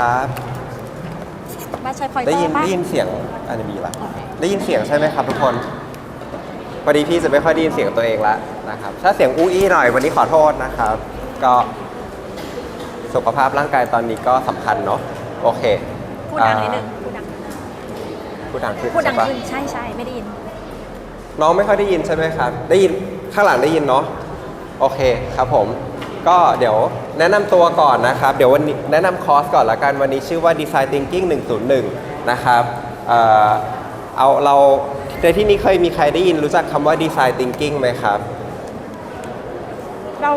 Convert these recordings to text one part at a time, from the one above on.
ครับบ้านใช้พอยเตอได้ยินร์ปะได้ยินเสียงอันนี้มีละได้ยินเสียงใช่ไหมครับทุกคนพอดีพี่จะไม่ค่อยได้ยินเสียงตัวเองละนะครับ ถ้าเสียงอู้อี้หน่อยวันนี้ขอโทษนะครับ ก็สุขภาพร่างกายตอนนี้ก็สำคัญเนาะโอเคพูดดังนิดนึงอ่าพูดดังพูดดังขึ้นพูดดังใช่ปะขึ้นใช่ใช่ไม่ได้ยิน น้องไม่ค่อยได้ยินใช่ไหมครับ ได้ยินข้างหลังได้ยินเนาะโอเคครับผม ก็เดี๋ยว แนะนำตัวก่อนนะครับ เดี๋ยววันนี้แนะนำคอร์สก่อนละกันวันนี้ชื่อว่า Design Thinking 101 นะครับเอ่อเอาเราในที่นี้เคยมีใครได้ยินรู้จักคำว่า Design Thinking ไหมครับ เรา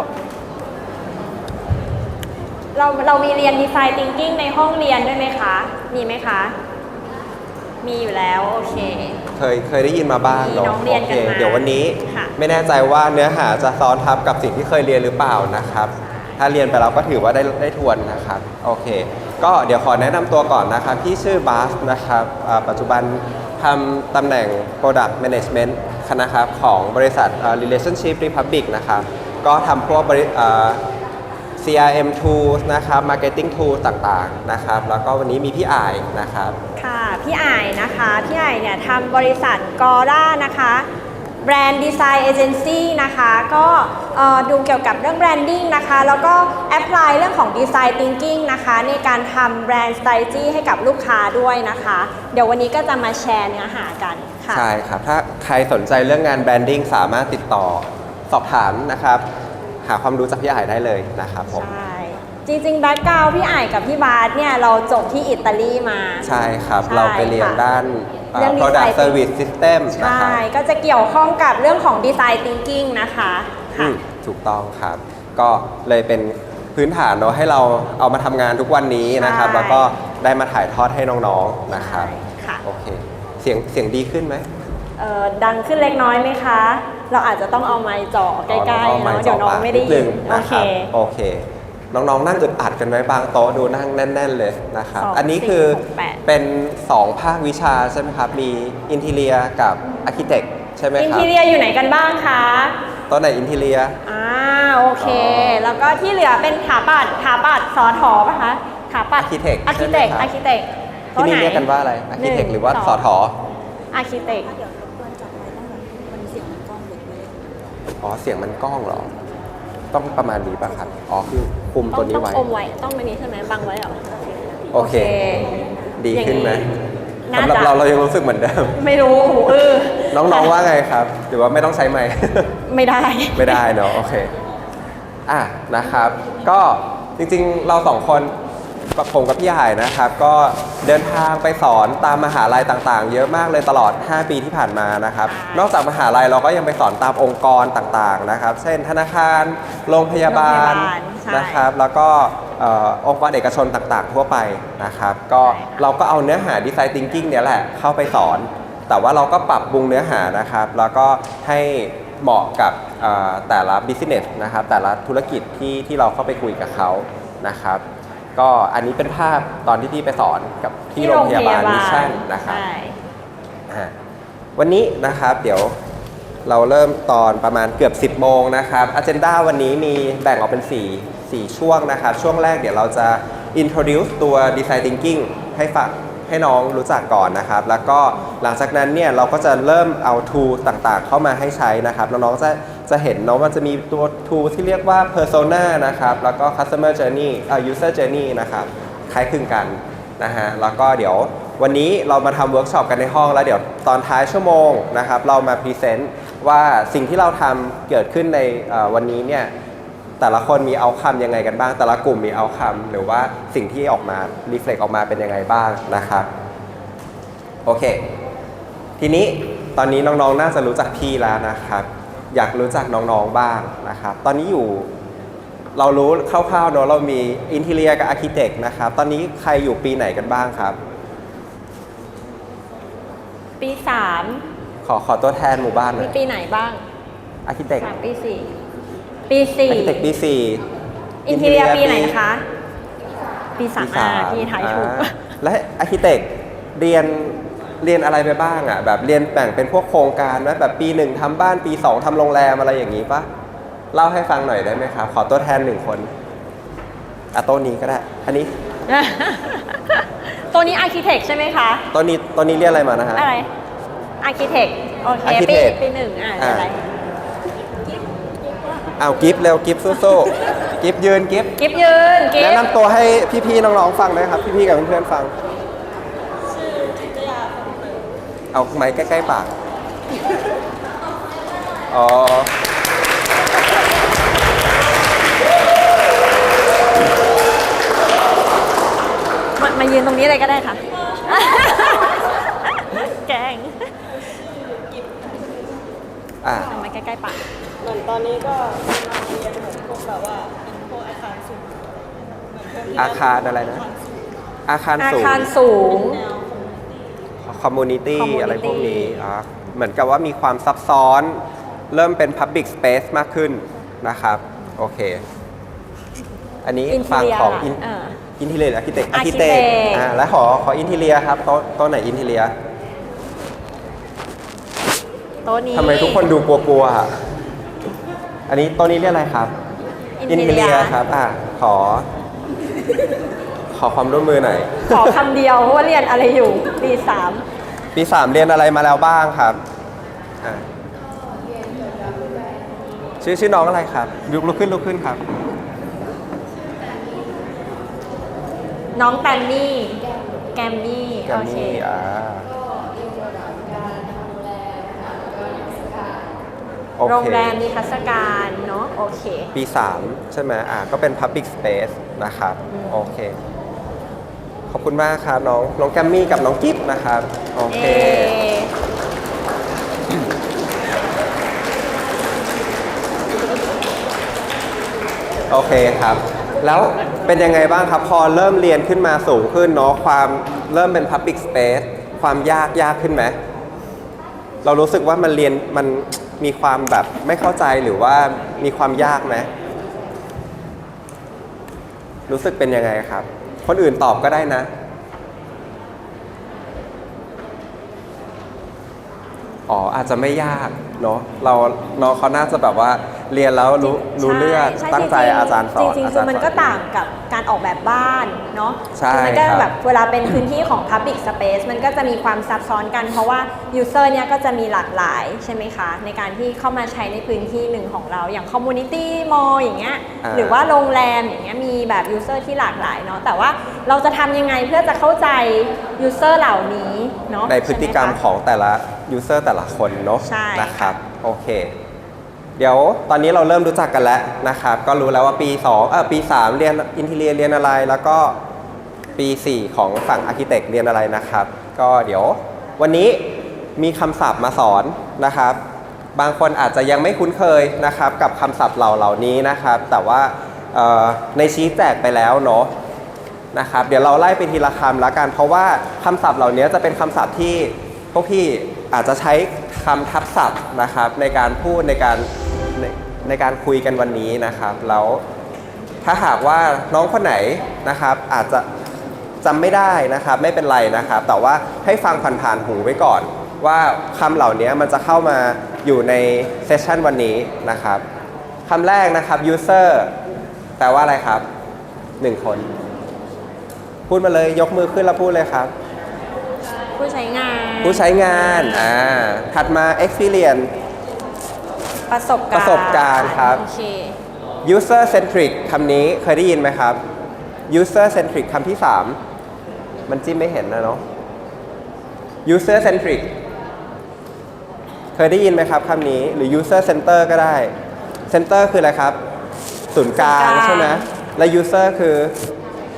เราเรามีเรียนดีไซน์ thinking ในห้องเรียนด้วยไหมคะ มีไหมคะ มีอยู่แล้ว โอเค เคยเคยได้ยินมาบ้างมีเนาะน้องเรียนโอกัเคนมาเดี๋ยววันนี้ค่ะ ไม่แน่ใจว่าเนื้อหาจะซ้อนทับกับสิ่งที่เคยเรียนหรือเปล่านะครับ ถ้าเรียนไปแล้วก็ถือว่าได้ได้ทวนนะครับโอเค ก็เดี๋ยวขอแนะนำตัวก่อนนะครับพี่ชื่อบาสนะครับปัจจุบันทำตำแหน่ง Product Management นะครับของบริษัท Relationship Republic นะครับก็ทำพวกบริอ่า CRM tools นะครับ Marketing tools ต่างๆ นะครับ แล้วก็วันนี้มีพี่อายนะครับ ค่ะ พี่อายนะคะ พี่อายเนี่ยทำบริษัทกอร่านะคะ แบรนด์ดีไซน์เอเจนซี่นะคะ ก็เอ่อดูเกี่ยวกับเรื่องแบรนดิ้งนะคะ แล้วก็แอพพลายเรื่องของดีไซน์ทิงกิ้งนะคะ ในการทำแบรนด์สไตล์จี้ให้กับลูกค้าด้วยนะคะ เดี๋ยววันนี้ก็จะมาแชร์เนื้อหากันค่ะใช่ครับ ถ้าใครสนใจเรื่องงานแบรนดิ้งสามารถติดต่อสอบถามนะครับ หาความรู้จากพี่อ่ายได้เลยนะครับผมใช่ จริงๆแบ็กกราวพี่อ่ายกับพี่บาสเนี่ยเราจบที่อิตาลีมา ใช่ครับ ใช่เราไปเรียนค่ะด้านอ่า เรื่อง product design service system นะคใช่ รับก็จะเกี่ยวข้องกับเรื่องของดีไซน์ thinking นะคะอืค่ะ มถูกต้องครับ ก็เลยเป็นพื้นฐานเนาะให้เราเอามาทำงานทุกวันนี้นะครับ ใช่ แล้วก็ได้มาถ่ายทอดให้น้องๆนะครับใช่ค่ะโอเคเสียงเสียงดีขึ้นไหม เอ่อดังขึ้นเล็กน้อยไหมคะ เราอาจจะต้องเอาไม้จ่อใกล้อ๋อๆแวเนาะก็เดี๋ยวน้องไม่ได้นิยินึนงโอนะเครับโอเค น้องๆ นั่งอึดอัดกันไหมบางโต๊ะดูนั่งแน่น ๆ เลยนะครับ สองอันนี้สี่คือหกแปด เป็น 2 ภาควิชาใช่ไหมครับ มีอินทีเลียกับอาร์เคเต็กใช่ไหมอินครับทีเรียอยู่ไหนกันบ้างคะ โต๊ะไหนอินทีเลีย อ่าโอเค อ๋อแล้วก็ที่เหลือเป็นถาปัดถาปัดสอถอป่ะคะถาปัด Architect อาร์เคเต็กใช่ไหมครับ อาร์เคเต็กที่นี่เรียกกันว่าอะไรอาร์เคเต็กหรือว่าสอทออาร์เคเต็ก เดี๋ยวรบกวนจัดไว้ตั้งแต่วันนี้เสียงมันกล้องเด็กเลย อ๋อเสียงมันกล้องเหรอ ต้องประมาณนี้ป่ะครับ อ๋อคือคุมต้ตัอวงนี้ต้องไว้ อมไว้ต้องมันนี้ใช่ไหมบังไว้เหรอโอเค ดีขึ้นไหมน่าสำหรับจะเราเรายังรู้สึกเหมือนเดิม ไม่รู้หูอื้อน้องๆว่าไงครับ หรือว่าไม่ต้องใช้ไมค์ ไม่ได้ ไม่ได้เนาะโอเค อะนะครับ ก็จริงๆเราสองคน กับผมกับพี่หายนะครับ ก็เดินทางไปสอนตามมหาลัยต่างๆ เยอะมากเลยตลอด 5 ปีที่ผ่านมานะครับใช่นอกจากมหาลัยเราก็ยังไปสอนตามองค์กรต่างๆนะครับ เช่นธนาคาร โรงพยาบาลโรงพยาบาลใช่ นะครับ แล้วก็เอ่อองค์กรเอกชนต่างๆ ทั่วไปนะครับ ก็ใช่ค่ะเราก็เอาเนื้อหาดีไซน์ thinking เนี่ยแหละเข้าไปสอน แต่ว่าเราก็ปรับปรุงเนื้อหานะครับ แล้วก็ให้เหมาะกับเอ่อแต่ละ business นะครับ แต่ละธุรกิจที่ที่เราเข้าไปคุยกับเขานะครับ ก็อันนี้เป็นภาพตอนที่พี่ไปสอนกับที่โรงพยาบาลมิชชั่นนะครับใช่อ่าวันนี้นะครับเดี๋ยวเราเริ่มตอนประมาณเกือบ 10 โมงนะครับอ g e n d a วันนี้มีแบ่งออกเป็น 4 4 ช่วงนะครับ ช่วงแรกเดี๋ยวเราจะ introduce ตัว design thinking ให้ฟังให้น้องรู้จักก่อนนะครับ แล้วก็หลังจากนั้นเนี่ยเราก็จะเริ่มเอา tool ต่างๆ เข้ามาให้ใช้นะครับ น้องๆจะ จะเห็นเนาะมันจะมีตัว tool ที่เรียกว่า persona นะครับ แล้วก็ customer journey เอ่อ user journey นะครับคล้ายคลึงกันนะฮะแล้วก็เดี๋ยววันนี้เรามาทำเวิร์กช็อปกันในห้องแล้วเดี๋ยวตอนท้ายชั่วโมงนะครับ เรามาพรีเซนต์ว่าสิ่งที่เราทำเกิดขึ้นในวันนี้เนี่ย แต่ละคนมีเอาคำยังไงกันบ้าง แต่ละกลุ่มมีเอาคำหรือว่าสิ่งที่ออกมารีเฟล็กออกมาเป็นยังไงบ้างนะครับ โอเค ทีนี้ตอนนี้น้องๆน่าจะรู้จักพี่แล้วนะครับ อยากรู้จักน้องๆบ้างนะครับ ตอนนี้อยู่เรารู้คร่าวๆเนอะเรามีอินเทเลียกับอาร์เคเต็กนะครับ ตอนนี้ใครอยู่ปีไหนกันบ้างครับ ปีสามขอขอตัวแทนหมู่บ้านหน่มีอยปีไหนบ้างอาร์เคเต็กสามปีสี่ปีสี่อาร์เคเต็กปีสี่ อินทีเรียปีไหนนะคะ ปีสามอ่าพี่ถ่ายถูก อ่าและอาร์เคเต็กเรียน เรียนอะไรไปบ้างอะแบบเรียนแบ่งเป็นพวกโครงการไหมแบบปีหนึ่งทำบ้านปีสองทำโรงแรมอะไรอย่างนี้ปะเล่าให้ฟังหน่อยได้ไหมครับขอตัวแทนหนึ่งคนอะโต๊ะนี้ก็ได้อันนี้ ตัวนี้ Architect ใช่ไหมคะ ตอนนี้ตอนนี้เรียนอะไรมานะฮะ อะไร Architect โอเคปี Architect ปีหนึ่งอะอ่า อะไรเอากิฟต์เร็วกิฟต์สู้ๆกิฟต์ยืนกิฟต์กิฟยืนกิฟแนะนำตัวให้พี่ๆน้องๆฟังด้วยครับ พี่ๆกับเพื่อนๆฟัง เอาไม้ใกล้ๆปาก อ๋อ มามายืนตรงนี้เลยก็ได้ค่ะ แกล้งอ่าเอามาใกล้ๆปากเหมือนตอนนี้ก็เรียนเหมือนพวกแบบว่าเป็นพวกอาคารสูงอาคารอะไรนะ อาคารอาสูง คารสูง แนว คอมมูนิตี้ community อะไรพวกนี้อ่าเหมือนกับว่ามีความซับซ้อน เริ่มเป็น Public Space มากขึ้นนะครับ โอเค อันนี้ Interior ฝั่งของล่ะอินเอออินทีเลียอาร์คิเต็กอาร์คิ Architect เต็กอ่าแล้วขอขออินทีเลียครับโต๊ะโต๊ะไหนอินทีเลียโต๊ะนี้ทำไมทุกคนดูกลัวๆอะอันนี้โต๊ะนี้เรียกอะไรครับ อินทีเลียครับ อะ ขอ ขอความร่วมมือหน่อย ขอคำเดียวเพราะว่าเรียนอะไรอยู่ปีสาม ปีสามเรียนอะไรมาแล้วบ้างครับอะชื่อชื่อน้องอะไรครับลุกลุกขึ้นลุกขึ้นครับ น้องแตมมี่ แกมมี่แกรโอมเคมี่อ่าโอโรงเค แรมนิทรรศการเนาะโอเค ปี 3 ใช่ไหมอ่าก็เป็น Public Space นะครับโอเคข อบคุณมากครับน้องน้องแกมมี่กับน้องกิฟนะครับ โอเค โอเคครับ แล้วเป็นยังไงบ้างครับ พอเริ่มเรียนขึ้นมาสูงขึ้นเนาะความเริ่มเป็น Public Space ความยากยากขึ้นไหมเรารู้สึกว่ามันเรียนมันมีความแบบไม่เข้าใจหรือว่ามีความยากไหมรู้สึกเป็นยังไงครับ คนอื่นตอบก็ได้นะ อ๋ออาจจะไม่ยากเนาะเราน้องเขาน่าจะแบบว่า เรียนแล้วรู้รู้เรื่องช่ตั้งใจริๆอาจารย์สอนจริงอาๆคืจาอรย์มันสก็ต่างกับการออกแบบบ้านเนาะใช่คือมันก็ครับแบบเวลาเป็นพื้นที่ของ Public Space มันก็จะมีความซับซ้อนกัน เพราะว่า User เนี่ยก็จะมีหลากหลายใช่ไหมคะ ในการที่เข้ามาใช้ในพื้นที่หนึ่งของเราอย่าง Community Mall อย่างเงี้ยอ่าหรือว่าโรงแรมอย่างเงี้ยมีแบบ User ที่หลากหลายเนาะแต่ว่าเราจะทำยังไงเพื่อจะเข้าใจ User เหล่านี้เนาะในพฤติกรรมใช่ไหคะของแต่ละยูเซอร์แต่ละคนเนาะใช่นะครับโอเค เดี๋ยวตอนนี้เราเริ่มรู้จักกันแล้วนะครับ ก็รู้แล้วว่าปี2เออปี 3 เรียนอินเทเรียเรียนอะไร แล้วก็ปี 4 ของฝั่งอาร์เคเต็กเรียนอะไรนะครับ ก็เดี๋ยววันนี้มีคำศัพท์มาสอนนะครับ บางคนอาจจะยังไม่คุ้นเคยนะครับ กับคำศัพท์เหล่าเหล่านี้นะครับ แต่ว่าเอ่อในชี้แจกไปแล้วเนาะนะครับ เดี๋ยวเราไล่ไปทีละคำละกัน เพราะว่าคำศัพท์เหล่านี้จะเป็นคำศัพท์ที่พวกพี่อาจจะใช้คำทับศัพท์นะครับในการพูดในการ ในในการคุยกันวันนี้นะครับ แล้วถ้าหากว่าน้องคนไหนนะครับ อาจจะจำไม่ได้นะครับ ไม่เป็นไรนะครับ แต่ว่าให้ฟังผ่านๆหูไว้ก่อน ว่าคำเหล่านี้มันจะเข้ามาอยู่ในเซสชันวันนี้นะครับคำแรกนะครับ user แปลว่าอะไรครับหนึ่งคน พูดมาเลยยกมือขึ้นแล้วพูดเลยครับ ผู้ใช้งาน ผู้ใช้งาน อ่า ถัดมา experience ประสบการณ์ประสบการณ์ครับ โอเค user centric คำนี้เคยได้ยินไหมครับ user centric คำที่ 3 มันจิ้มไม่เห็นนะเนาะ user centric เคยได้ยินไหมครับคำนี้หรือ user center ก็ได้ center คืออะไรครับ ศูนย์กลางศูนย์กลางใช่ไหมและ user คือ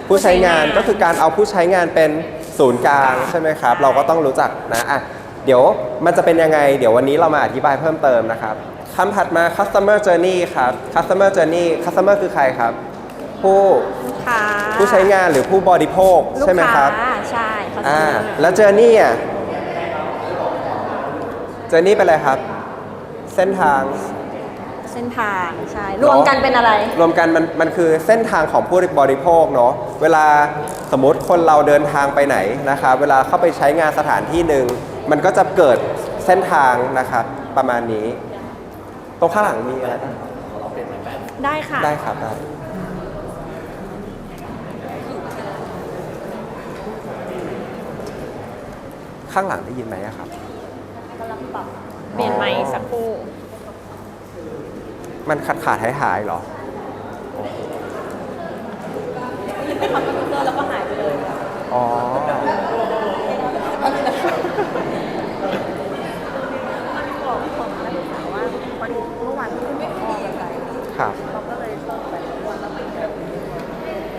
ผู้ใช้งานผู้ใช้งานก็คือการเอาผู้ใช้งานเป็นศูนย์กลางใช่ไหมครับ เราก็ต้องรู้จักนะอะเดี๋ยวมันจะเป็นยังไง เดี๋ยววันนี้เรามาอธิบายเพิ่มเติมนะครับ คำถัดมา customer journey ครับ customer journey customer คือใครครับ ผู้ลูกค้าผู้ใช้งานหรือผู้บริโภคลูกใช่ไหมครับาใช่เขาอ่าจะแล้ว journey อะ journey เป็นอะไรครับ เส้นทางเส้นทางใช่รวมกันเป็นอะไร รวมกันมันมันคือเส้นทางของผู้บริโภคเนาะเวลาสมมติคนเราเดินทางไปไหนนะครับเวลาเข้าไปใช้งานสถานที่หนึ่งมันก็จะเกิดเส้นทางนะครับประมาณนี้ ตรงข้างหลังมีอะไรได้ค่ะ ได้ครับได้ข้างหลังได้ยินไหมครับเปลี่ยนไหมสักครู่ มันขาดขาดหายหายหรอหยิบไปทคอมพิอร์แล้วก็หายไปเลย อ๋อ ครับเขาก็เลยส่งไปทุกวันแล้วไปแบบ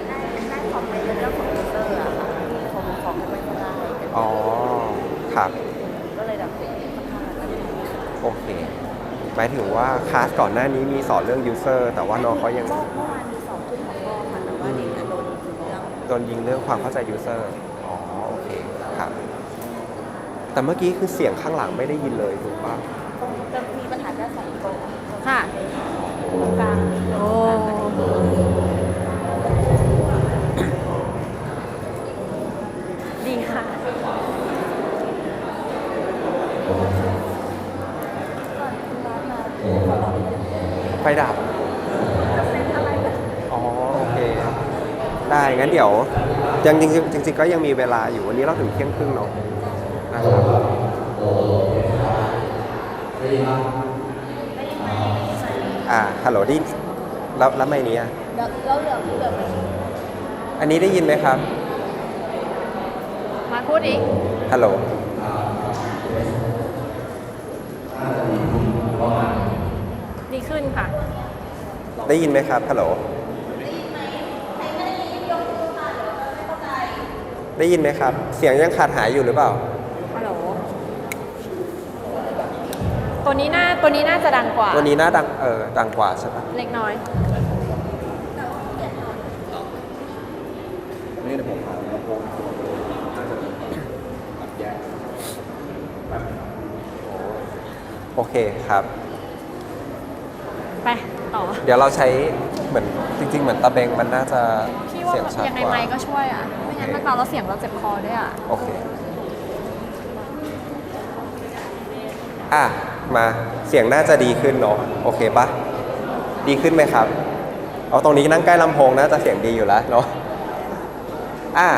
ได้ได้คอมเมนต์เรื่องของยูเซอร์อะค่ะที่เขาของไม่ได้อ๋อ ครับ ก็เลยแบบค่อนข้างจะดีโอเค หมายถึงว่าคลาสก่อนหน้านี้มีสอนเรื่อง user แต่ว่าน้องเขายังเมื่อเมื่อวานมีสองทุ่มของพ่อค่ะแต่ว่าเด็กอะโดนถึงเรื่องโดนยิงเรื่องความเข้าใจ user อ๋อ โอเค ครับ แต่เมื่อกี้คือเสียงข้างหลังไม่ได้ยินเลยถูกป่ะตรงจะมีปัญหาแค่สองตรงค่ะตรง กลางโอ้ดีค่ะ ไฟดับ อ๋อ โอเค ได้ งั้นเดี๋ยวยังจริงๆจริงๆก็ยังมีเวลาอยู่วันนี้เราถึงเที่ยงครึ่งเนาะนะครับ ฮัลโหลไดยินแล้วแล้วไม่นี้อะแล้วแล้วเหลือเหลืออันนี้ได้ยินไหมครับ มาพูดอีกฮัลโหลดีขึ้นค่ะ ได้ยินไหมครับฮัลโหลได้ยินไหมครับ เสียงยังขาดหายอยู่หรือเปล่า ฮัลโหล ตัวนี้น่าตัวนี้น่าจะดังกว่าตัวนี้น่าดังเออดังกว่าใช่ปะเล็กน้อย นี่เดี๋ยวผมเอาลำโพงโอเคครับ ไปต่อเดี๋ยวเราใช้เหมือนจริง ๆ เหมือนตะเบงมันน่าจะพี่ว่าเสียงชัดยังไงกว่า ไมค์ก็ช่วยอะ ไม่งั้นมันตอนเราเสียงเราเจ็บคอด้วยอะ โอเค อะ มาเสียงน่าจะดีขึ้นเนาะโอเคปะดีขึ้นไหมครับ เอาตรงนี้นั่งใกล้ลำโพงน่าจะเสียงดีอยู่แล้วเนาะอะ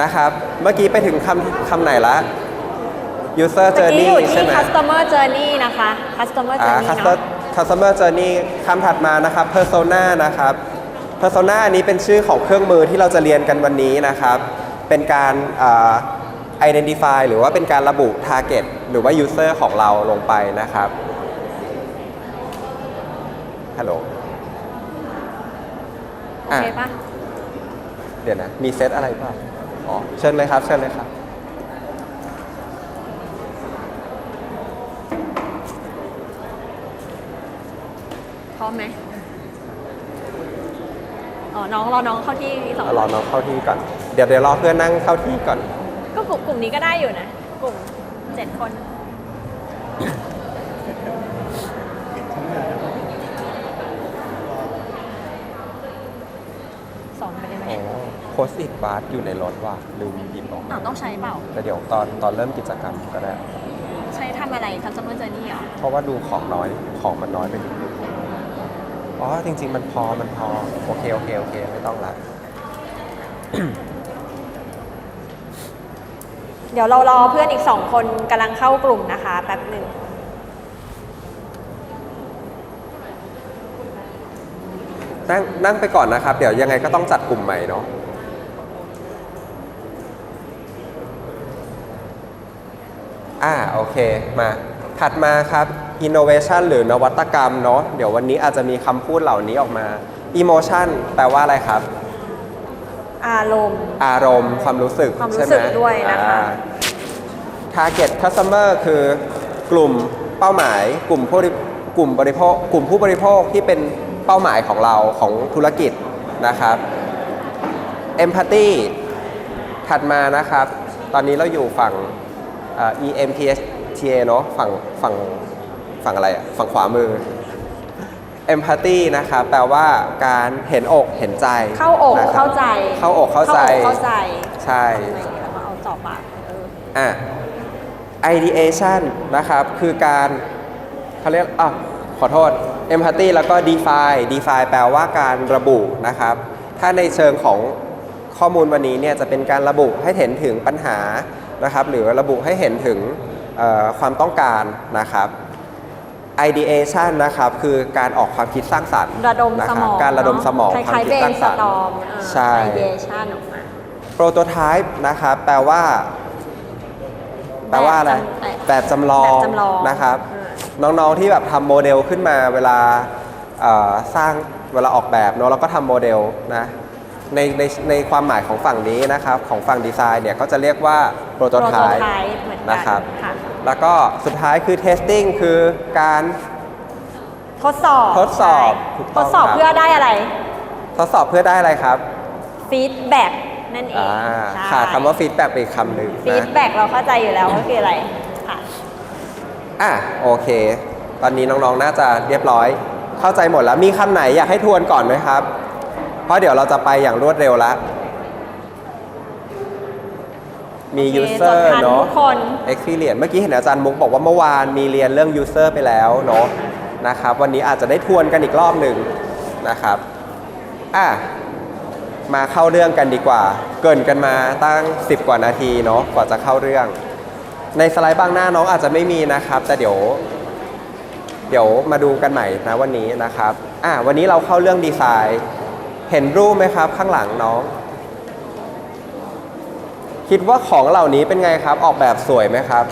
นะครับ เมื่อกี้ไปถึงคำคำไหนละ user เมื่อกี้ journey อยู่ใช่ที่ ไหม customer journey นะคะ customer อ่า journey เนาะ customer customer journey คำถัดมานะครับ persona นะครับ persona อันนี้เป็นชื่อของเครื่องมือที่เราจะเรียนกันวันนี้นะครับ เป็นการอ่า identify หรือว่าเป็นการระบุ target หรือว่า user ของเราลงไปนะครับฮัลโหลโอเคปะเดี๋ยวนะ มีเซตอะไรเปล่าอ๋อ เชิญเลยครับ เชิญเลยครับ พร้อมไหมอ๋อ น้องรอน้องเข้าที่สองรอน้องเข้าที่ก่อน เดี๋ยวเดี๋ยวรอเพื่อนนั่งเข้าที่ก่อน ก็กลุ่มกลุ่มนี้ก็ได้อยู่นะ กลุ่มเจ็ดคน สอนไปได้ไหมอ๋อโพสต์อิทบาร์อยู่ในรถว่ะลืมหยิบออกอ้าวต้องใช้เปล่า แต่เดี๋ยวตอนตอนเริ่มกิจกรรมก็ได้ ใช้ทำอะไร customer journey เหรอ เพราะว่าดูของน้อยของมันน้อยไปนิดนึงอ๋อจริง ๆ มันพอมันพอ โอเค โอเค โอเค ไม่ต้องละ เดี๋ยวเรารอเพื่อนอีกสองคนกำลังเข้ากลุ่มนะคะแป๊บหนึ่งนั่งนั่งไปก่อนนะครับ เดี๋ยวยังไงก็ต้องจัดกลุ่มใหม่เนาะอ่าโอเคมาถัดมาครับ innovation หรือนวัตกรรมเนาะเดี๋ยววันนี้อาจจะมีคำพูดเหล่านี้ออกมา emotion แปลว่าอะไรครับ อารมณ์ อารมณ์ความรู้สึกความรู้ใช่ไหสึกด้วยนะคะ อ่า target customer คือกลุ่มเป้าหมาย กลุ่มผู้บริกลุ่มบริโภค กลุ่มผู้บริโภคที่เป็นเป้าหมายของเราของธุรกิจนะครับ empathy ถัดมานะครับ ตอนนี้เราอยู่ฝั่งเอ่อ EMPSTA เนอะฝั่งฝั่งฝั่งอะไรอะฝั่งขวามือ empathy นะครับแปลว่าการเห็นอกเห็นใจเข้าอกนะครับเข้าใจเข้าอกเข้าใจ เข้าใจใช่อะไรอย่างเงี้ยแล้วก็เอาจ่อปากเอออะ ideation นะครับ คือการเขาเรียกอะขอโทษ empathy แล้วก็ define define แปลว่าการระบุนะครับ ถ้าในเชิงของข้อมูลวันนี้เนี่ยจะเป็นการระบุให้เห็นถึงปัญหานะครับ หรือระบุให้เห็นถึงเอ่อความต้องการนะครับ ideation นะครับคือการออกความคิดสร้างสรรค์ระดมนะสคมรับองการระดมสมองคความล้ายคิๆดเบสร้านงสสรรตค์ อมใช่ ไอเดียชันออกมา prototype นะครับแปลว่า แปลว่าอะไรแบบแบบจำลองแบบจำลองนะครับ อ่น้องๆที่แบบทำโมเดลขึ้นมาเวลาเอ่อสร้างเวลาออกแบบเนอะเราก็ทำโมเดลนะ ในในในความหมายของฝั่งนี้นะครับ ของฝั่งดีไซน์เนี่ยก็จะเรียกว่า prototype prototype เหมือนกันนะครับ ค่ะแล้วก็สุดท้ายคือ testing คือการ ทดสอบทดสอบใช่ถูกทต้องดสอบครับ เพื่อได้อะไรทดสอบเพื่อได้อะไรครับฟีดแบ็กนั่นเองอ่าใช่ขาดคำว่า feedback ไปอีกคำหนึ่งฟีนะดแบ็กเราเข้าใจอยู่แล้วว่าคืออะไรค่ะ อะโอเค ตอนนี้น้องๆน่าจะเรียบร้อย เข้าใจหมดแล้วมีคำไหนอยากให้ทวนก่อนไหมครับ เพราะเดี๋ยวเราจะไปอย่างรวดเร็วแล้ว มีโอเค user จดทันเนาะทุกคน experience เมื่อกี้เห็นอาจารย์มุกบอกว่าเมื่อวานมีเรียนเรื่อง user ไปแล้วเนาะนะครับ วันนี้อาจจะได้ทวนกันอีกรอบหนึ่งนะครับอะมาเข้าเรื่องกันดีกว่า เกรินกันมาตั้ง 10 กว่านาทีเนาะกว่าจะเข้าเรื่อง ในสไลด์บางหน้าน้องอาจจะไม่มีนะครับ แต่เดี๋ยว เดี๋ยวมาดูกันใหม่นะวันนี้นะครับอะวันนี้เราเข้าเรื่องดีไซน์ เห็นรูปไหมครับ ข้างหลังน้อง คิดว่าของเหล่านี้เป็นไงครับ ออกแบบสวยไหมครับ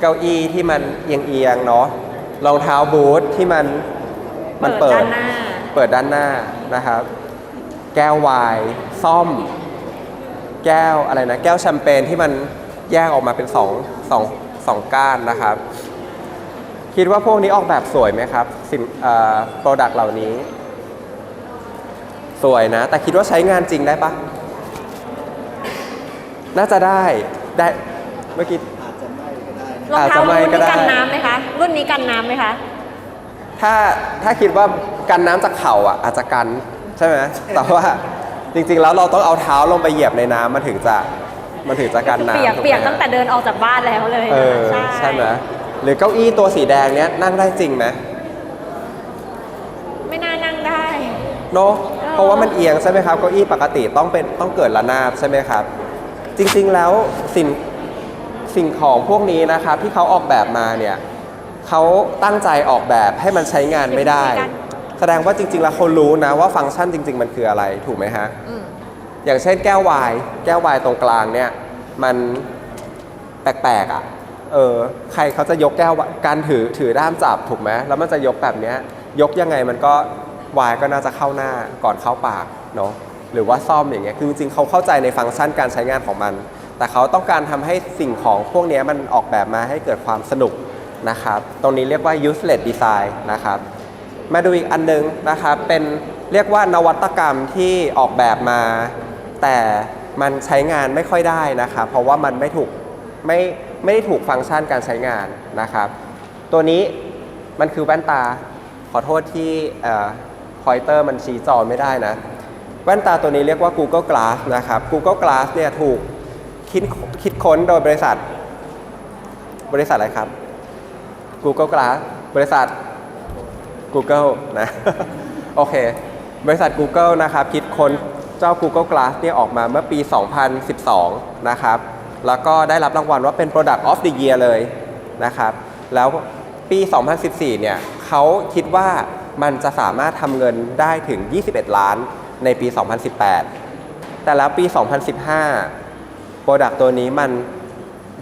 เก้าอี้ที่มันเอียงๆเนาะรองเท้าบูทที่มันมันเปิเปิดดด้านหน้าเปิดด้านหน้านะครับ แก้วไวน์ซ่อม แก้วอะไรนะ แก้วแชมเปญที่มันแยกออกมาเป็นสองสองสองก้านนะครับ คิดว่าพวกนี้ออกแบบสวยไหมครับสินเอ่อโปรดักต์เหล่านี้ สวยนะ แต่คิดว่าใช้งานจริงได้ปะน่าจะได้ได้เมื่อกี้ รองเท้าอาจจะไม่รุ่นก็นี้ได้ กันน้ำไหมคะ รุ่นนี้กันน้ำไหมคะ ถ้าถ้าคิดว่ากันน้ำจากเข่าอะอาจจะกันใช่ไหมแต่ว่าจริงๆแล้วเราต้องเอาเท้าลงไปเหยียบในน้ำมันถึงจะมันถึงจะกันน้ำเปียกถูไหมเปียกฮะตั้งแต่เดินออกจากบ้านแล้วเลยเออใช่ใช่ไหม หรือเก้าอี้ตัวสีแดงเนี้ยนั่งได้จริงไหมไม่น่านั่งได้ เนอะเพราะว่ามันเอียงใช่ไหมครับเก้าอี้ปกติต้องเป็นต้องเกิดระนาบใช่ไหมครับ จริงๆแล้วสิ่งสิ่งของพวกนี้นะครับที่เขาออกแบบมาเนี่ยเขาตั้งใจออกแบบให้มันใช้งานไม่ได้ แสดงว่าจริงๆแล้วเขารู้นะว่าฟังก์ชันจริง ๆ มันคืออะไรถูกไหมฮะอืมอย่างเช่นแก้ววาย แก้ววายตรงกลางเนี่ยมันแปลกๆอะ เออใครเขาจะยกแก้วการถือถือด้ามจับถูกไหมแล้วมันจะยกแบบเนี้ยยกยังไงมันก็วายก็น่าจะเข้าหน้าก่อนเข้าปากเนาะหรือว่าซ่อมอย่างเงี้ยคือจริงๆเขาเข้าใจในฟังก์ชันการใช้งานของมัน แต่เขาต้องการทำให้สิ่งของพวกนี้มันออกแบบมาให้เกิดความสนุกนะครับ ตรงนี้เรียกว่า useless design นะครับ มาดูอีกอันนึงนะครับเป็นเรียกว่านวัตกรรมที่ออกแบบมา แต่มันใช้งานไม่ค่อยได้นะครับ เพราะว่ามันไม่ถูกไม่ ไม่ได้ถูกฟังก์ชันการใช้งานนะครับ ตัวนี้มันคือแว่นตาขอโทษที่พอยเตอร์มันชี้จอไม่ได้นะ แว่นตาตัวนี้เรียกว่า Google Glass นะครับ Google Glass เนี่ยถูกคิดคิดค้นโดยบริษัท บริษัทอะไรครับ Google Glass บริษัท Google นะ โอเค บริษัท Google นะครับ คิดค้นเจ้า Google Glass เนี่ยออกมาเมื่อปี 2012 นะครับ แล้วก็ได้รับรางวัลว่าเป็น Product of the Year เลยนะครับ แล้วปี 2014 เนี่ยเขาคิดว่ามันจะสามารถทำเงินได้ถึง 21 ล้านในปี 2018 แต่แล้วปี 2015 Product ตัวนี้มัน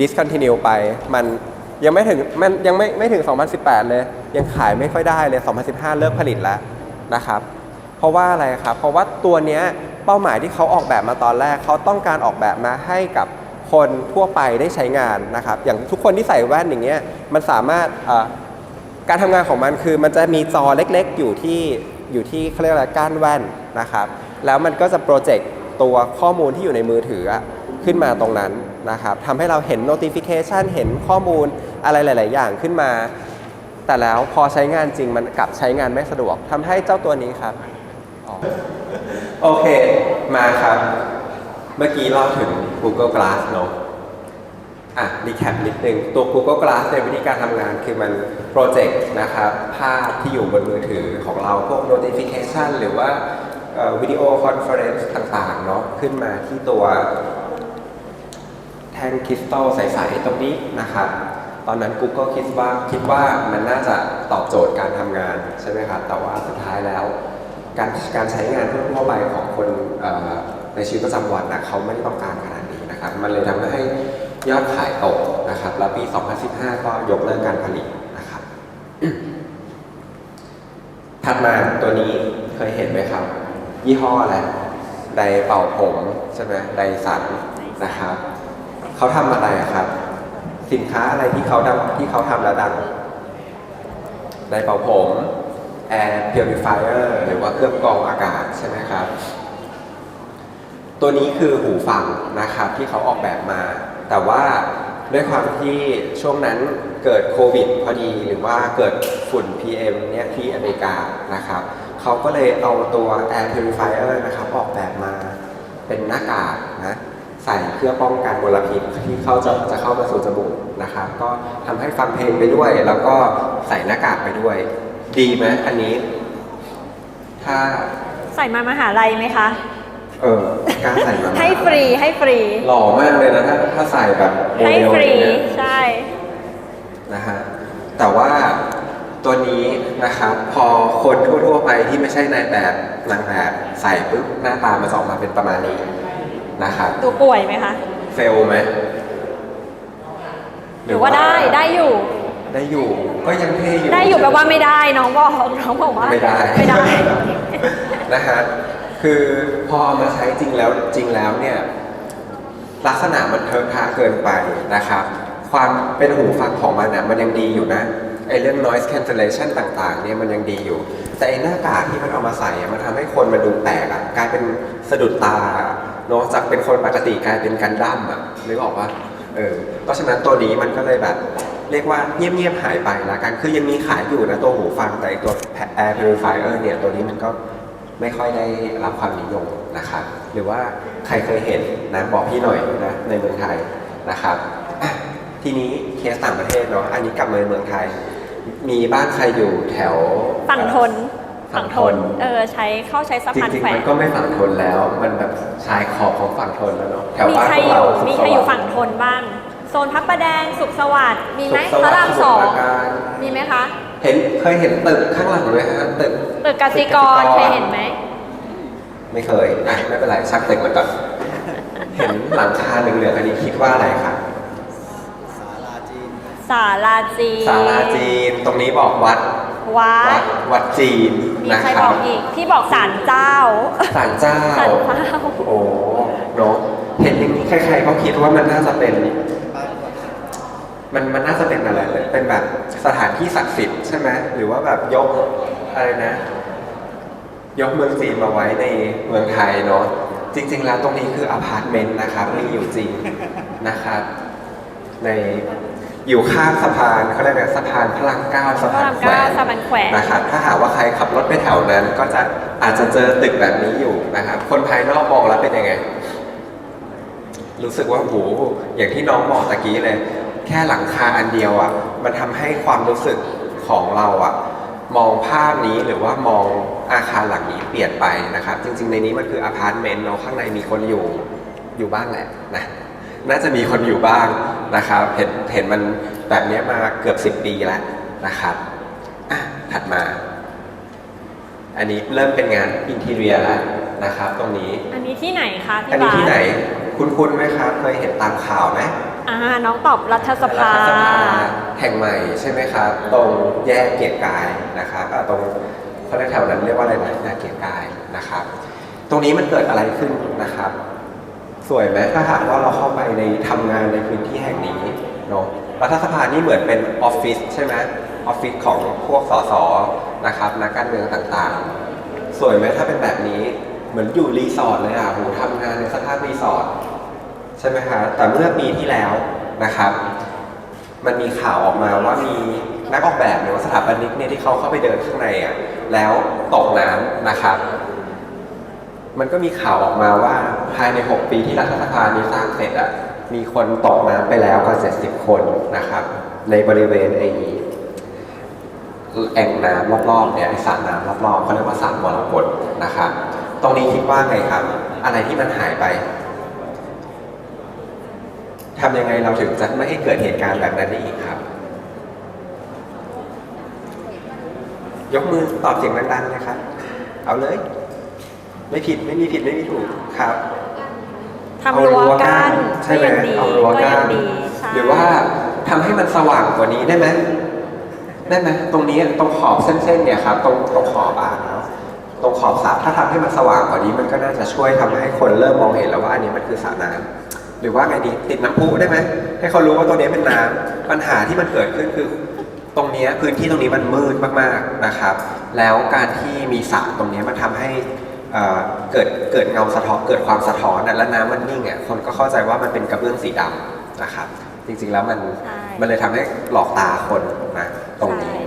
discontinue ไป มันยังไม่ถึงมันยังไม่ไม่ถึง 2018 เลย ยังขายไม่ค่อยได้เลย 2015 เลิกผลิตแล้วนะครับ เพราะว่าอะไรครับ เพราะว่าตัวเนี้ยเป้าหมายที่เขาออกแบบมาตอนแรกเขาต้องการออกแบบมาให้กับ คนทั่วไปได้ใช้งานนะครับ อย่างทุกคนที่ใส่แว่นอย่างเงี้ยมันสามารถการทำงานของมันคือมันจะมีจอเล็กๆ อยู่ที่อยู่ที่เขาเรียกอะไรก้านแว่นนะครับ แล้วมันก็จะโปรเจกต์ตัวข้อมูลที่อยู่ในมือถือขึ้นมาตรงนั้นนะครับทำให้เราเห็น notification เห็นข้อมูลอะไรหลาย ๆ อย่างขึ้นมา แต่แล้วพอใช้งานจริงมันกลับใช้งานไม่สะดวกทำให้เจ้าตัวนี้ครับ โอเค มาครับ เมื่อกี้เล่าถึง Google Glass เนอะอะรีแคปนิดนึง ตัว Google Glass ในวิธีการทำงานคือมันโปรเจกต์นะครับ ภาพที่อยู่บนมือถือของเราพวก notification หรือว่าวิดีโอคอนเฟอเรนซ์ต่างๆเนาะขึ้นมาที่ตัวแท่งคริสตัลใสๆตรงนี้นะครับ ตอนนั้น Google คิดว่าคิดว่ามันน่าจะตอบโจทย์การทำงานใช่ไหมครับ แต่ว่าสุดท้ายแล้ว การการใช้งานทั่วๆไปของคน ในชีวิตประจำวันนะเขาไม่ได้ต้องการขนาดนี้นะครับ มันเลยทำให้ยอดขายตกนะครับ แล้วปี 2015 ก็ยกเลิกการผลิตนะครับ ถัดมาตัวนี้เคยเห็นไหมครับ ยี่ห้ออะไรไดเป่าผมใช่ไหมไดสันนะครับเขาทำอะไรครับ สินค้าอะไรที่เขาดังที่เขาทำแล้วดังไดเป่าผม Air Purifier หรือว่าเครื่องกรองอากาศใช่ไหมครับ ตัวนี้คือหูฟังนะครับที่เขาออกแบบมา แต่ว่าด้วยความที่ช่วงนั้นเกิดโควิดพอดีหรือว่าเกิดฝุ่น PM เนี่ยที่อเมริกานะครับเขาก็เลยเอาตัว Air Purifier นะครับออกแบบมาเป็นหน้ากากนะใส่เพื่อป้องกันมลพิษที่เข้าจะจะเข้ามาสู่จมูกนะครับ ก็ทำให้ฟังเพลงไปด้วย แล้วก็ใส่หน้ากากไปด้วย ดีไหมอันนี้ ถ้าใส่มามหาลัยไหมคะ เออกล้าใส่มาไหมให้ฟรีให้ฟรี หล่อมากเลยนะถ้าถ้าใส่แบบโมให้เดลฟอรีย่างเงี้ยใช่ นะฮะแต่ว่าตัวนี้นะครับพอคนทั่วๆไปที่ไม่ใช่นายแบบนางแบบใส่ปุ๊บหน้าตามันจะออกมาเป็นประมาณนี้นะครับดูป่วยไหมคะ เฟลไหมหรือว่าได้ได้อยู่ ได้อยู่ก็ยังเท่อยู่ ได้อยู่แปลว่าไม่ได้น้องบอกน้องบอกว่าไม่ได้ ไม่ได้ นะฮะ คือพอเอามาใช้จริงแล้วจริงแล้วเนี่ยลักษณะมันเทิงทาเกินไปนะครับ ความเป็นหูฟังของมันนะมันยังดีอยู่นะไอเรื่อง noise cancellation ต่างๆเนี่ยมันยังดีอยู่ แต่ไอหน้ากากที่มันเอามาใส่มันทำให้คนมันดูแปลกอะกลายเป็นสะดุดตาเนอะจากเป็นคนปกติกลายเป็นกันดั้มอะนึกออกปะเออเพราะฉะนั้นตัวนี้มันก็เลยแบบ เรียกว่าเงียบๆหายไปละกันคือยังมีขายอยู่นะตัวหูฟังแต่ตัว air purifier เนี่ยตัวนี้มันก็ ไม่ค่อยได้รับความนิยมนะครับหรือว่าใครเคยเห็นนะบอกพี่หน่อยนะในเมืองไทยนะครับอะทีนี้เคสต่างประเทศเนาะอันนี้กลับมาในเมืองไทย มีบ้านใครอยู่แถวฝั่งทนฝั่ฝั่งงททนนเออใช้เข้าใช้สะจพานริงแขๆวมันนก็ไม่ฝั่งทนแล้ว มันแบบชายขอบของฝั่งทนแล้วเนาะแถวมีบ้านใครพวกอเรายู่สุขมีสใครอยู่วัสดิ์ฝั่งทนบ้าง โซนพระประแดงสุขสวัสดิ์มีไหมสุขสพวัระสดิ์รามสองสมุทรปราการมีไหมคะ เห็นเคยเห็นตึกข้างหลังไหมฮะตึกตึกกสิกรเคยเห็นไหม ไม่เคยอะไม่เป็นไรชักตึกมันก่อนเห็นหลังคาเหลืองๆอันนี้คิดว่าอะไรครับศาลาจีนศาลาจีนตรงนี้บอกวัดวัวัดดวัดจีนมีนะใครครับอบกอีกที่บอกศาลเจ้า ศาลเจ้าศาลเจ้า โอ้เนาะเห็นอย่างนี้ใครๆก็คิดว่ามันน่าจะเป็นมันมันน่าจะเป็นอะไรเลยเป็นแบบสถานที่ศักดิ์สิทธิ์ใช่ไหมหรือว่าแบบยกอะไรนะ ยกเมืองจีนมาไว้ในเมืองไทยเนาะจริง ๆ แล้วตรงนี้คืออพาร์ตเมนต์นะครับมีอยู่จริงนะครับ ในอยู่ข้างสะพานเขาเรียกอะไรสะพานพระรามเก้าสะพานแขวพระรามเก้าสะพานแขวน นะครับถ้าหากว่าใครขับรถไปแถวนั้น ก็จะอาจจะเจอตึกแบบนี้อยู่นะครับ คนภายนอกมองแล้วเป็นยังไง รู้สึกว่าโหอย่างที่น้องบอกตะกี้เลย แค่หลังคาอันเดียวอะ มันทำให้ความรู้สึกของเราอะ มองภาพนี้หรือว่ามอง อาคารหลังนี้เปลี่ยนไปนะครับ จริง ๆ ในนี้มันคืออพาร์ตเมนต์เนาะข้างในมีคนอยู่อยู่บ้างแหละนะน่าจะมีคนอยู่บ้างนะครับเห็นเห็นมันแบบเนี้ยมาเกือบ 10 ปีแล้วนะครับอะถัดมา อันนี้เริ่มเป็นงานอินทีเรียแล้วนะครับ ตรงนี้ อันนี้ที่ไหนคะพี่อันนี้บาสที่ไหนคุ้นๆไหมครับเคยเห็นตามข่าวไหมอ่าน้องตอบรัฐสภา รัฐสภาแห่งใหม่ใช่ไหมครับ ตรงแยกเกียรติกายนะครับอ่าตรง เขาแถวนั้นเรียกว่าอะไรนะแยกเกียรติกายนะครับ ตรงนี้มันเกิดอะไรขึ้นนะครับ สวยไหมถ้าหากว่าเราเข้าไปในทำงานในพื้นที่แห่งนี้เนาะรัฐสภานี่เหมือนเป็นออฟฟิศใช่ไหมออฟฟิศของพวกสสนะครับนักการเมืองต่างๆ สวยไหมถ้าเป็นแบบนี้เหมือนอยู่รีสอร์ทเลยอะโหทำงานในสภาพรีสอร์ทใช่ไหมคะแต่เมื่อปีที่แล้วนะครับ มันมีข่าวออกมาว่ามีนักออกแบบหรือว่าสถาปนิกเนี่ยที่เขาเข้าไปเดินข้างในอะ แล้วตกน้ำนะครับ มันก็มีข่าวออกมาว่าภายใน 6 ปีที่รัฐสภานี้สร้างเสร็จอะมีคนตกน้ำไปแล้วกว่า70 คนนะครับ ในบริเวณไอ้แอ่งน้ำรอบๆเนี่ยไอ้สระน้ำรอบๆเขาเรียกว่าสระมรกตนะครับ ตรงนี้คิดว่าไงครับ อะไรที่มันหายไปทำยังไงเราถึงจะไม่ให้เกิดเหตุการณ์แบบนั้นได้อีกครับ ยกมือตอบเสียงดังๆนะครับ เอาเลย ไม่ผิดไม่มีผิดไม่มีถูกครับทำรั้วกั้นใช่ไหมก็ยังดีเอารั้วก็กั้ยันงดีใช่หรือว่าทำให้มันสว่างกว่านี้ได้ไหมได้ไหมตรงนี้ตรงขอบเส้นๆเนี่ยครับตรงตรงขอบอ่างเนาะตรงขอบสระถ้าทำให้มันสว่างกว่านี้มันก็น่าจะช่วยทำให้คนเริ่มมองเห็นแล้วว่าอันนี้มันคือสระน้ำหรือว่าไงดีติดน้ำพุได้ไหมให้เขารู้ว่าตรงนี้เป็นน้ำปัญหาที่มันเกิดขึ้นคือ ตรงเนี้ยพื้นที่ตรงนี้มันมืดมากๆนะครับ แล้วการที่มีสระตรงเนี้ยมันทำให้เอ่อเกิดเกิดเงาสะท้อนเกิดความสะท้อนอะแล้วน้ำมันนิ่งอะคนก็เข้าใจว่ามันเป็นกระเบื้องสีดำนะครับ จริงๆแล้วมันใช่มันเลยทำให้หลอกตาคนนะ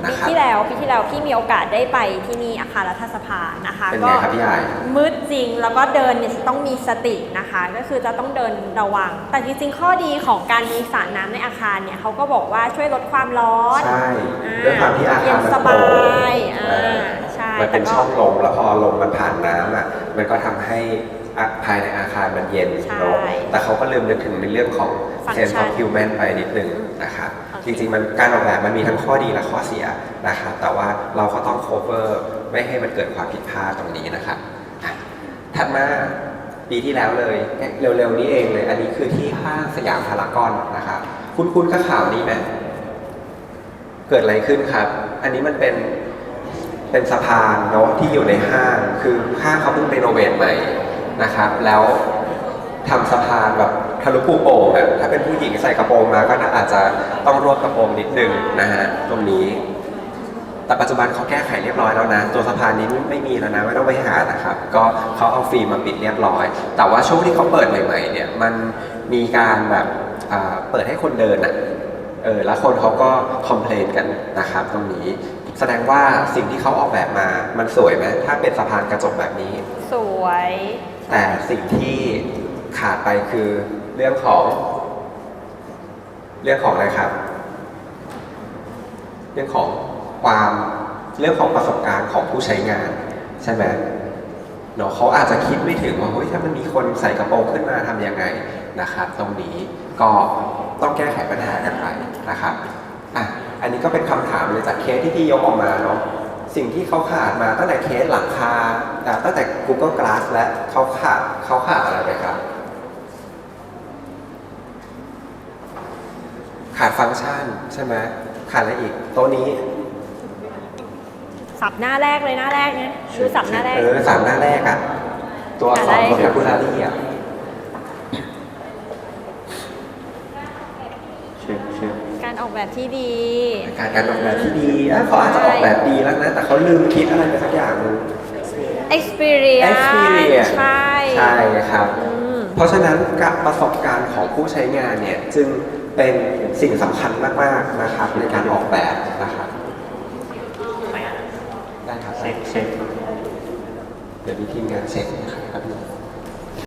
ตรงนี้ใช่นะปีครับ ที่แล้วปีที่แล้วพี่มีโอกาสได้ไปที่นี่อาคารรัฐสภานะคะ เป็นก็ไงครับพี่ใหญ่มืดจริงแล้วก็เดินเนี่ยจะต้องมีสตินะคะ ก็คือจะต้องเดินระวัง แต่จริงๆข้อดีของการมีสระน้ำในอาคารเนี่ยเขาก็บอกว่าช่วยลดความร้อนใช่อ่าด้วยความที่อาคารเย็นมันสโปร่บางยอ่าอ่าใช่มันเป็นแต่ก็ ช่องลมแล้วพอลมมันผ่านน้ำอะ มันก็ทำให้อะภายในอาคารมันเย็นใช่เนาะแต่เขาก็ลืมนึกถึงในเรื่องของ Function sense of human ไปนิดนึงนะครับโอเค จริงๆ มันการออกแบบมันมีทั้งข้อดีและข้อเสียนะครับแต่ว่าเราก็ต้อง cover ไม่ให้มันเกิดความผิดพลาดตรงนี้นะครับถัดมาปีที่แล้วเลยเร็วๆนี้เองเลย อันนี้คือที่ห้างสยามพารากอนนะครับคุณคุณก็ข่าวนี้ไหมเกิดอะไรขึ้นครับ อันนี้มันเป็นเป็นสะพานเนาะที่อยู่ในห้าง คือห้างเขาเพิ่งรีโนเวทใหม่นะครับ แล้วทำสะพานแบบ ทะลุปูโป่งอะถ้าเป็นผู้หญิงใส่กระโปรงมาก็น่าอาจจะต้องรวบกระโปรงนิดนึงนะฮะตรงนี้ แต่ปัจจุบันเขาแก้ไขเรียบร้อยแล้วนะ ตัวสะพานนี้ไม่มีแล้วนะไม่ต้องไปหานะครับ ก็เขาเอาฟิล์มมาปิดเรียบร้อย แต่ว่าช่วงที่เขาเปิดใหม่ๆเนี่ยมันมีการแบบอ่าเปิดให้คนเดินอะเออแล้วคนเขาก็คอมเพลนกันนะครับตรงนี้แสดงว่าสิ่งที่เขาออกแบบมา มันสวยไหมถ้าเป็นสะพานกระจกแบบนี้ สวย แต่สิ่งที่ขาดไปคือ เรื่องของ เรื่องของอะไรครับ เรื่องของความเรื่องของประสบการณ์ของผู้ใช้งาน ใช่ไหมเนาะเขาอาจจะคิดไม่ถึงว่าเฮ้ยถ้ามันมีคนใส่กระโปรงขึ้นมาทำยังไงนะครับตรงนี้ก็ต้องแก้ไขปัญหากันไปนะครับอะอันนี้ก็เป็นคำถามเลยจากเคสที่พี่ยกออกมาเนาะสิ่งที่เขาขาดมาตั้งแต่เคสหลังคาอ่ตั้งแต่ Google Glass และเขาขาดเขาขาดอะไรไปครับ ขาดฟังก์ชันใช่ไหมขาดอะไรอีกโต๊ะนี้สับหน้าแรกเลยหน้าแรกเนี่ยดูสับหน้าแรกเออสามหน้าแรกอะตัวอักษรอะไร vocabulary อะเช็คเช็คการออกแบบที่ดี การการออกแบบที่ดีอะเขาอาจจะออกแบบดีแล้วนะ แต่เขาลืมคิดอะไรไปสักอย่างหนึง experience experience ใช่ ใช่ครับอืมเพราะฉะนั้นการประสบการณ์ของผู้ใช้งานเนี่ย จึง เป็นสิ่งสำคัญมาก ๆ นะครับ ในการออกแบบนะครับได้ครับเช็คเช็คเดี๋ยวมีทีมงานเช็คนะครับ